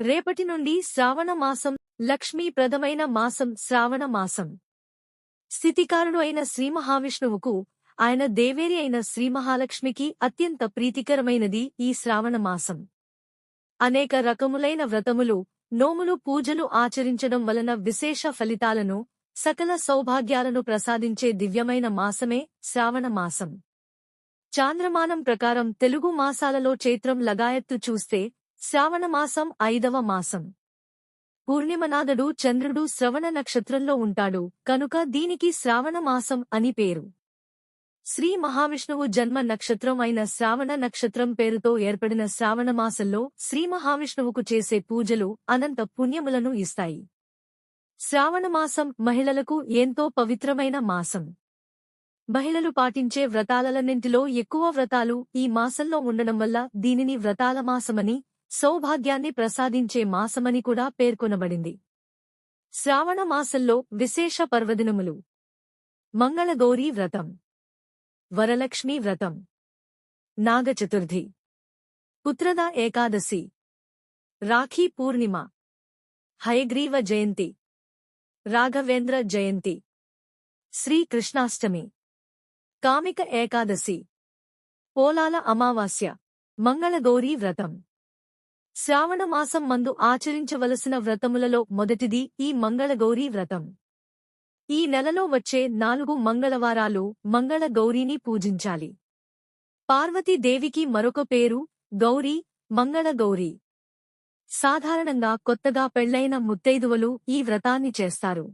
రేపటి నుండి శ్రావణ మాసం లక్ష్మీప్రదమైన మాసం శ్రావణ మాసం. స్థితికారుడు అయిన శ్రీ మహావిష్ణువుకు ఆయన దేవేరి అయిన శ్రీ మహాలక్ష్మికి అత్యంత ప్రీతికరమైనది ఈ శ్రావణ మాసం. అనేక రకములైన వ్రతములు నోములు పూజలు ఆచరించడం వలన విశేష ఫలితాలను సకల సౌభాగ్యాలను ప్రసాదించే దివ్యమైన మాసమే శ్రావణ మాసం. చాంద్రమానం ప్రకారం తెలుగు మాసాలలో చైత్రం లగాయత్తు చూస్తే శ్రావణమాసం ఐదవ మాసం. పూర్ణిమనాథుడు చంద్రుడు శ్రవణ నక్షత్రంలో ఉంటాడు కనుక దీనికి శ్రావణ మాసం అని పేరు. శ్రీ మహావిష్ణువు జన్మ నక్షత్రం అయిన శ్రావణ నక్షత్రం పేరుతో ఏర్పడిన శ్రావణ మాసంలో శ్రీ మహావిష్ణువుకు చేసే పూజలు అనంత పుణ్యములను ఇస్తాయి. శ్రావణ మాసం మహిళలకు ఎంతో పవిత్రమైన మాసం. మహిళలు పాటించే వ్రతాలన్నింటిలో ఎక్కువ వ్రతాలు ఈ మాసంలో ఉండడం వల్ల దీనిని వ్రతాల మాసమని సౌభాగ్యాన్ని ప్రసాదించే మాసమని కూడా పేర్కొనబడింది. శ్రావణ మాసంలో విశేష పర్వదినములు. మంగళగౌరీ వ్రతం. వరలక్ష్మీ వ్రతం. నాగచతుర్థి. పుత్రద ఏకాదశి. రాఖీ పూర్ణిమ. హయగ్రీవ జయంతి. రాఘవేంద్ర జయంతి. శ్రీకృష్ణాష్టమి. కామిక ఏకాదశి. పోలాల అమావాస్య. మంగళగౌరీ వ్రతం. శ్రావణమాసం మందు ఆచరించవలసిన వ్రతములలో మొదటిది ఈ మంగళగౌరీ వ్రతం. ఈ నెలలో వచ్చే నాలుగు మంగళవారాలు మంగళగౌరీని పూజించాలి. పార్వతీదేవికి మరొక పేరు గౌరీ మంగళగౌరీ. సాధారణంగా కొత్తగా పెళ్ళైన ముత్తైదువలు ఈ వ్రతాన్ని చేస్తారు.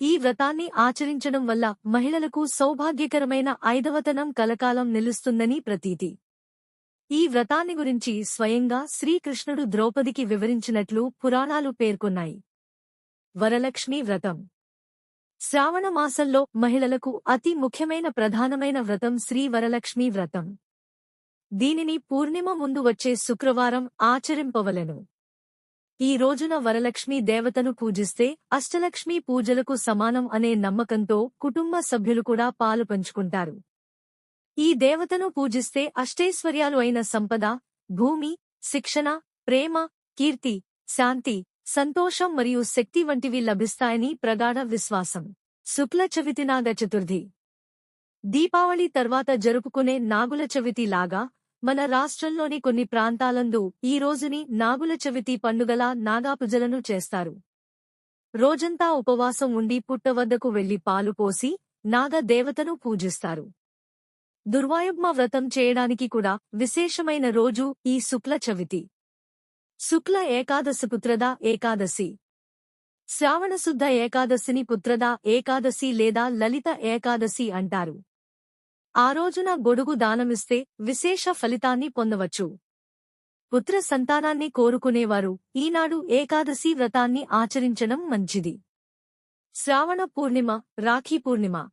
ఈ వ్రతాన్ని ఆచరించడం వల్ల మహిళలకు సౌభాగ్యకరమైన ఐదవతనం కలకాలం నిలుస్తుందని ప్రతీతి. ఈ వ్రతాన్ని గురించి స్వయంగా శ్రీకృష్ణుడు ద్రౌపదికి వివరించినట్లు పురాణాలు పేర్కొన్నాయి. వరలక్ష్మి వ్రతం. శ్రావణ మాసంలో మహిళలకు అతి ముఖ్యమైన ప్రధానమైన వ్రతం శ్రీ వరలక్ష్మి వ్రతం. దీనిని పూర్ణిమ ముందు వచ్చే శుక్రవారం ఆచరింపవలెను. ఈ రోజున వరలక్ష్మి దేవతను పూజిస్తే అష్టలక్ష్మి పూజలకు సమానం అనే నమ్మకంతో కుటుంబ సభ్యులు కూడా పాలు పంచుకుంటారు. ఈ దేవతను పూజిస్తే అష్టైశ్వర్యాలు అయిన సంపద భూమి శిక్షణ ప్రేమ కీర్తి శాంతి సంతోషం మరియు శక్తి వంటివి లభిస్తాయని ప్రగాఢ విశ్వాసం. శుక్ల చవితి నాగ చతుర్థి. దీపావళి తర్వాత జరుపుకునే నాగుల చవితి లాగా మన రాష్ట్రంలోని కొన్ని ప్రాంతాలందు ఈ రోజుని నాగుల చవితి పండుగల నాగాపుజలను చేస్తారు. రోజంతా ఉపవాసం ఉండి పుట్టవద్దకు వెళ్ళి పాలు పోసి నాగ దేవతను పూజిస్తారు. దుర్వాయుగ్మ వ్రతం చేయడానికి కూడా విశేషమైన రోజు ఈ శుక్ల చవితి. శుక్ల ఏకాదశి పుత్రద ఏకాదశి. శ్రావణశుద్ధ ఏకాదశిని పుత్రద ఏకాదశి లేదా లలిత ఏకాదశి అంటారు. ఆ రోజున గొడుగు దానమిస్తే విశేష ఫలితాన్ని పొందవచ్చు. పుత్ర సంతానాన్ని కోరుకునేవారు ఈనాడు ఏకాదశి వ్రతాన్ని ఆచరించడం మంచిది. శ్రావణ పూర్ణిమ రాఖీ పూర్ణిమ.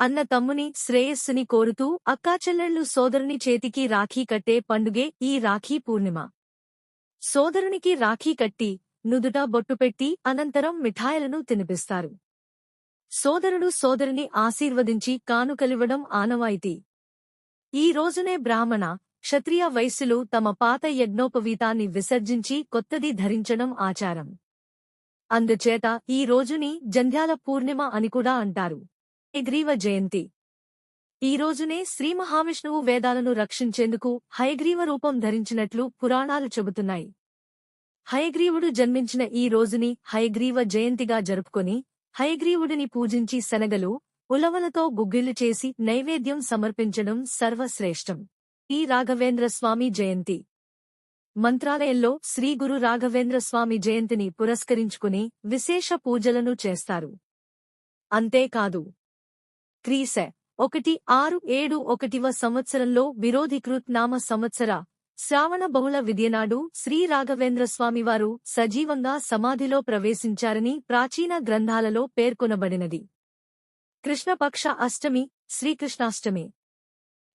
అన్న తమ్ముని శ్రేయస్సుని కోరుతూ అక్కాచెల్లెళ్ళు సోదరుని చేతికి రాఖీ కట్టే పండుగే ఈ రాఖీ పూర్ణిమ. సోదరునికి రాఖీ కట్టి నుదుట బొట్టుపెట్టి అనంతరం మిఠాయిలను తినిపిస్తారు. సోదరుడు సోదరిని ఆశీర్వదించి కానుకలివ్వడం ఆనవాయితీ. ఈ రోజునే బ్రాహ్మణ క్షత్రియ వయస్సులు తమ పాత యజ్ఞోపవీతాన్ని విసర్జించి కొత్తది ధరించడం ఆచారం. అందుచేత ఈ రోజుని జంధ్యాల పూర్ణిమ అని కూడా అంటారు. హయగ్రీవ జయంతి. ఈ రోజునే శ్రీ మహావిష్ణువు వేదాలను రక్షించేందుకు హయగ్రీవ రూపం ధరించినట్లు పురాణాలు చెబుతున్నాయి. హయగ్రీవుడు జన్మించిన ఈ రోజుని హయగ్రీవ జయంతిగా జరుపుకొని హయగ్రీవుడిని పూజించి శనగలు ఉలవలతో గుగ్గిళ్ళు చేసి నైవేద్యం సమర్పించడం సర్వశ్రేష్టం. ఈ రాఘవేంద్ర స్వామి జయంతి. మంత్రాలయంలో శ్రీ గురు రాఘవేంద్ర స్వామి జయంతిని పురస్కరించుకుని విశేష పూజలను చేస్తారు. అంతేకాదు క్రీస. ఒకటి ఆరు ఏడు ఒకటివ సంవత్సరంలో విరోధికృత్ నామ సంవత్సర. శ్రావణ బహుళ విద్యనాడు శ్రీ రాఘవేంద్ర స్వామివారు సజీవంగా సమాధిలో ప్రవేశించారని ప్రాచీన గ్రంథాలలో పేర్కొనబడినది. కృష్ణపక్ష అష్టమి శ్రీకృష్ణాష్టమి.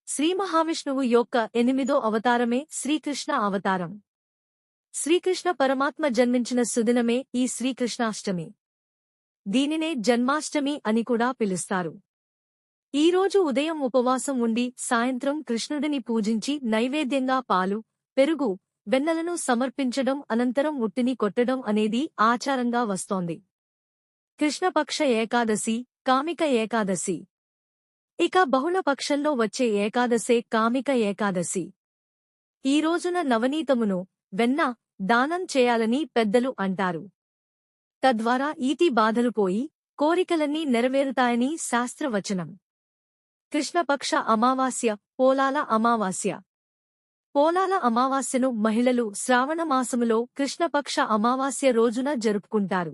శ్రీ మహావిష్ణువు యొక్క ఎనిమిదో అవతారమే శ్రీకృష్ణ అవతారం. శ్రీకృష్ణ పరమాత్మ జన్మించిన సుదినమే ఈ శ్రీకృష్ణాష్టమి. దీనినే జన్మాష్టమి అని కూడా పిలుస్తారు. ఈరోజు ఉదయం ఉపవాసం ఉండి సాయంత్రం కృష్ణుడిని పూజించి నైవేద్యంగా పాలు పెరుగు వెన్నలను సమర్పించడం అనంతరం ఉట్టిని కొట్టడం అనేది ఆచారంగా వస్తోంది. కృష్ణపక్ష ఏకాదశి కామిక ఏకాదశి. ఇక బహుళ పక్షంలో వచ్చే ఏకాదశే కామిక ఏకాదశి. ఈ రోజున నవనీతమును వెన్న దానం చేయాలని పెద్దలు అంటారు. తద్వారా ఈతి బాధలు పోయి కోరికలన్నీ నెరవేరుతాయని శాస్త్రవచనం. కృష్ణపక్ష అమావాస్య పోలాల అమావాస్య. పోలాల అమావాస్యను మహిళలు శ్రావణమాసములో కృష్ణపక్ష అమావాస్య రోజున జరుపుకుంటారు.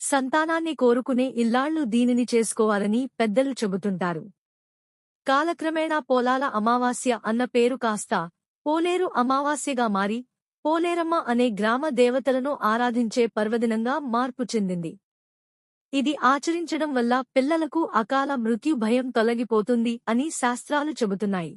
సంతానాన్ని కోరుకునే ఇల్లాళ్ళు దీనిని చేసుకోవాలని పెద్దలు చెబుతుంటారు. కాలక్రమేణా పోలాల అమావాస్య అన్న పేరు కాస్త పోలేరు అమావాస్యగా మారి పోలేరమ్మ అనే గ్రామ దేవతలను ఆరాధించే పర్వదినంగా మార్పు చెందింది. ఇది ఆచరించడం వల్ల పిల్లలకు అకాల మృత్యు భయం తొలగిపోతుంది అని శాస్త్రాలు చెబుతున్నాయి.